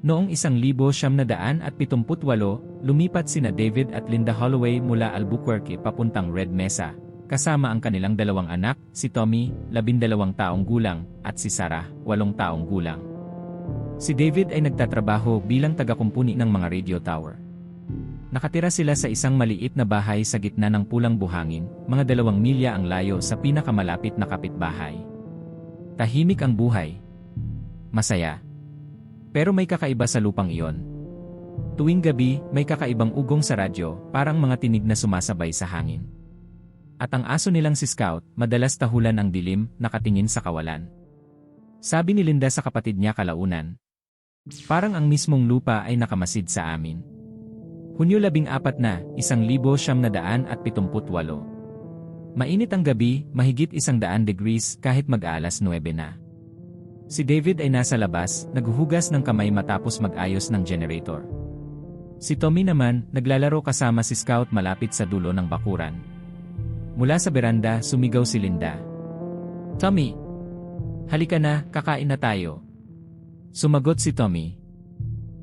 Noong 1978, lumipat sina David at Linda Holloway mula Albuquerque papuntang Red Mesa, kasama ang kanilang dalawang anak, si Tommy, 12 taong gulang, at si Sarah, 8 taong gulang. Si David ay nagtatrabaho bilang tagakumpuni ng mga radio tower. Nakatira sila sa isang maliit na bahay sa gitna ng pulang buhangin, mga dalawang milya ang layo sa pinakamalapit na kapitbahay. Tahimik ang buhay. Masaya. Pero may kakaiba sa lupang iyon. Tuwing gabi, may kakaibang ugong sa radyo, parang mga tinig na sumasabay sa hangin. At ang aso nilang si Scout, madalas tahulan ang dilim, nakatingin sa kawalan. Sabi ni Linda sa kapatid niya kalaunan. Parang ang mismong lupa ay nakamasid sa amin. Hunyo labing apat na, isang libo siyam na daan at pitumput walo. Mainit ang gabi, mahigit isang daan degrees kahit mag-alas 9 na. Si David ay nasa labas, naghuhugas ng kamay matapos mag-ayos ng generator. Si Tommy naman, naglalaro kasama si Scout malapit sa dulo ng bakuran. Mula sa beranda, sumigaw si Linda. Tommy! Halika na, kakain na tayo. Sumagot si Tommy.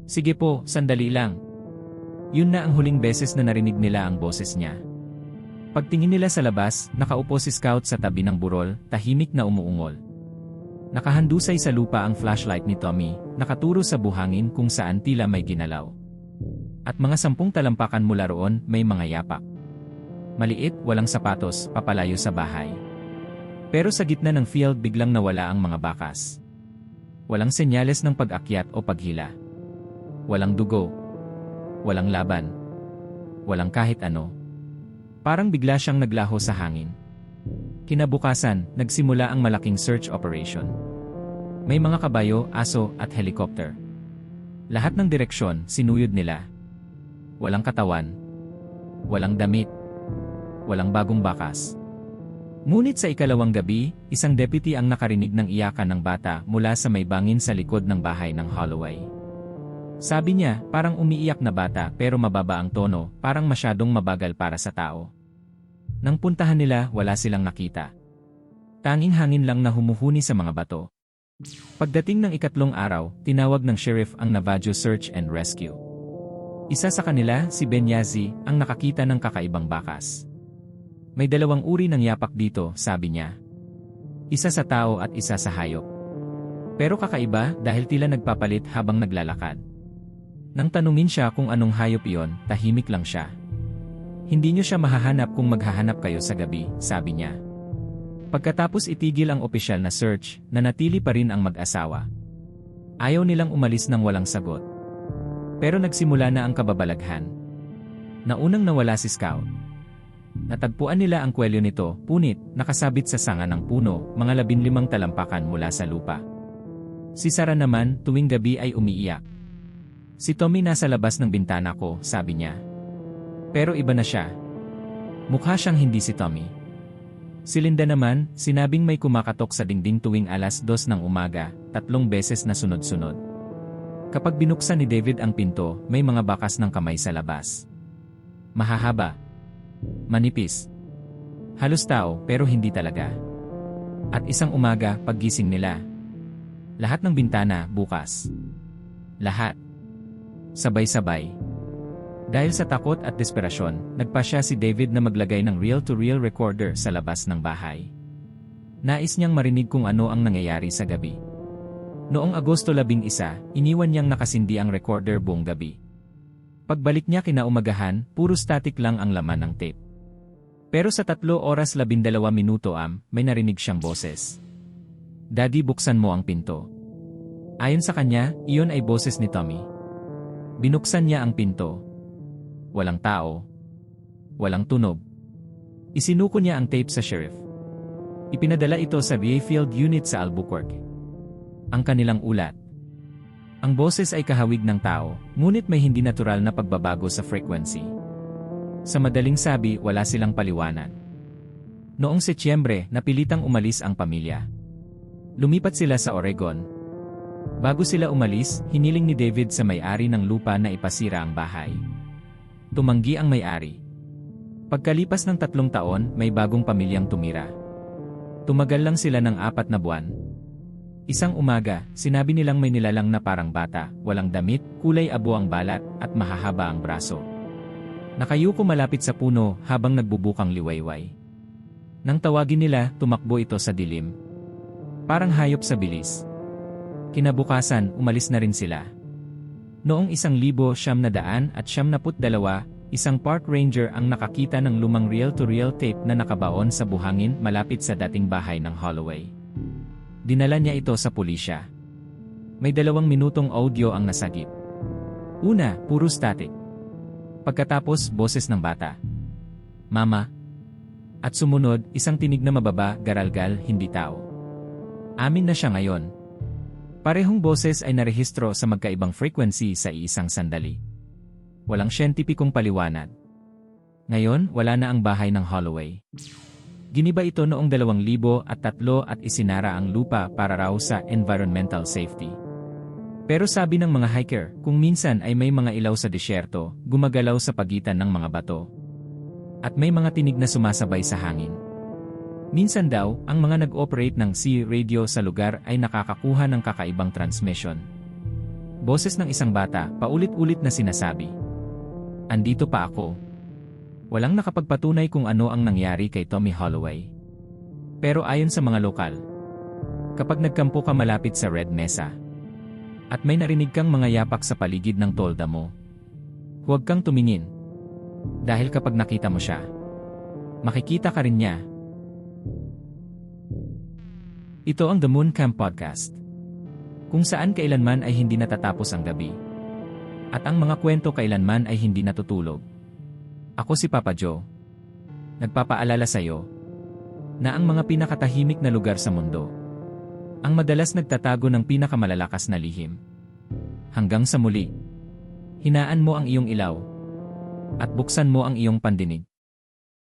Sige po, sandali lang. Yun na ang huling beses na narinig nila ang boses niya. Pagtingin nila sa labas, nakaupo si Scout sa tabi ng burol, tahimik na umuungol. Nakahandusay sa lupa ang flashlight ni Tommy, nakaturo sa buhangin kung saan tila may ginalaw. At mga sampung talampakan mula roon, may mga yapak. Maliit, walang sapatos, papalayo sa bahay. Pero sa gitna ng field biglang nawala ang mga bakas. Walang senyales ng pag-akyat o paghila. Walang dugo. Walang laban. Walang kahit ano. Parang bigla siyang naglaho sa hangin. Kinabukasan, nagsimula ang malaking search operation. May mga kabayo, aso, at helicopter. Lahat ng direksyon, sinuyod nila. Walang katawan. Walang damit. Walang bagong bakas. Ngunit sa ikalawang gabi, isang deputy ang nakarinig ng iyakan ng bata mula sa may bangin sa likod ng bahay ng Holloway. Sabi niya, parang umiiyak na bata pero mababa ang tono, parang masyadong mabagal para sa tao. Nang puntahan nila, wala silang nakita. Tanging hangin lang na humuhuni sa mga bato. Pagdating ng ikatlong araw, tinawag ng sheriff ang Navajo Search and Rescue. Isa sa kanila, si Benyazi, ang nakakita ng kakaibang bakas. May dalawang uri ng yapak dito, sabi niya. Isa sa tao at isa sa hayop. Pero kakaiba dahil tila nagpapalit habang naglalakad. Nang tanungin siya kung anong hayop iyon, tahimik lang siya. Hindi niyo siya mahahanap kung maghahanap kayo sa gabi, sabi niya. Pagkatapos itigil ang opisyal na search, nanatili pa rin ang mag-asawa. Ayaw nilang umalis ng walang sagot. Pero nagsimula na ang kababalaghan. Naunang nawala si Scout. Natagpuan nila ang kwelyo nito, punit, nakasabit sa sanga ng puno, mga labinlimang talampakan mula sa lupa. Si Sarah naman, tuwing gabi ay umiiyak. Si Tommy nasa labas ng bintana ko, sabi niya. Pero iba na siya. Mukha siyang hindi si Tommy. Si Linda naman, sinabing may kumakatok sa dingding tuwing alas dos ng umaga, tatlong beses na sunod-sunod. Kapag binuksan ni David ang pinto, may mga bakas ng kamay sa labas. Mahahaba. Manipis. Halos tao pero hindi talaga. At isang umaga, paggising nila. Lahat ng bintana bukas. Lahat. Sabay-sabay. Dahil sa takot at desperasyon, nagpa siya si David na maglagay ng reel-to-reel recorder sa labas ng bahay. Nais niyang marinig kung ano ang nangyayari sa gabi. Noong Agosto 11, iniwan niyang nakasindi ang recorder buong gabi. Pagbalik niya kinaumagahan, puro static lang ang laman ng tape. Pero sa tatlo oras labindalawa minuto am, may narinig siyang boses. Daddy buksan mo ang pinto. Ayon sa kanya, iyon ay boses ni Tommy. Binuksan niya ang pinto, walang tao, walang tunog. Isinuko niya ang tape sa sheriff. Ipinadala ito sa VA Unit sa Albuquerque. Ang kanilang ulat. Ang boses ay kahawig ng tao, ngunit may hindi natural na pagbabago sa frequency. Sa madaling sabi, wala silang paliwanag. Noong Setyembre, napilitang umalis ang pamilya. Lumipat sila sa Oregon. Bago sila umalis, hiniling ni David sa may-ari ng lupa na ipasira ang bahay. Tumanggi ang may-ari. Pagkalipas ng tatlong taon, may bagong pamilyang tumira. Tumagal lang sila ng apat na buwan. Isang umaga, sinabi nilang may nilalang na parang bata, walang damit, kulay abo ang balat, at mahahaba ang braso. Nakayuko malapit sa puno habang nagbubukang liwayway. Nang tawagin nila, tumakbo ito sa dilim. Parang hayop sa bilis. Kinabukasan, umalis na rin sila. Noong isang libo siyam na daan at siyam na put dalawa, isang park ranger ang nakakita ng lumang reel-to-reel tape na nakabaon sa buhangin malapit sa dating bahay ng Holloway. Dinala niya ito sa pulisya. May dalawang minutong audio ang nasagip. Una, puro static. Pagkatapos, boses ng bata. Mama. At sumunod, isang tinig na mababa, garalgal, hindi tao. Amin na siya ngayon. Parehong boses ay narehistro sa magkaibang frequency sa iisang sandali. Walang siyentipikong paliwanag. Ngayon, wala na ang bahay ng Holloway. Giniba ito noong 2003 at isinara ang lupa para raw sa environmental safety. Pero sabi ng mga hiker, kung minsan ay may mga ilaw sa disyerto, gumagalaw sa pagitan ng mga bato. At may mga tinig na sumasabay sa hangin. Minsan daw, ang mga nag-operate ng sea radio sa lugar ay nakakakuha ng kakaibang transmission. Boses ng isang bata, paulit-ulit na sinasabi. Andito pa ako. Walang nakapagpatunay kung ano ang nangyari kay Tommy Holloway. Pero ayon sa mga lokal, kapag nagkampo ka malapit sa Red Mesa, at may narinig kang mga yapak sa paligid ng tolda mo, huwag kang tumingin. Dahil kapag nakita mo siya, makikita ka rin niya. Ito ang The Moon Camp Podcast. Kung saan kailanman ay hindi natatapos ang gabi. At ang mga kwento kailanman ay hindi natutulog. Ako si Papa Joe. Nagpapaalala sa iyo na ang mga pinakatahimik na lugar sa mundo ang madalas nagtatago ng pinakamalalakas na lihim. Hanggang sa muli, hinaan mo ang iyong ilaw at buksan mo ang iyong pandinig.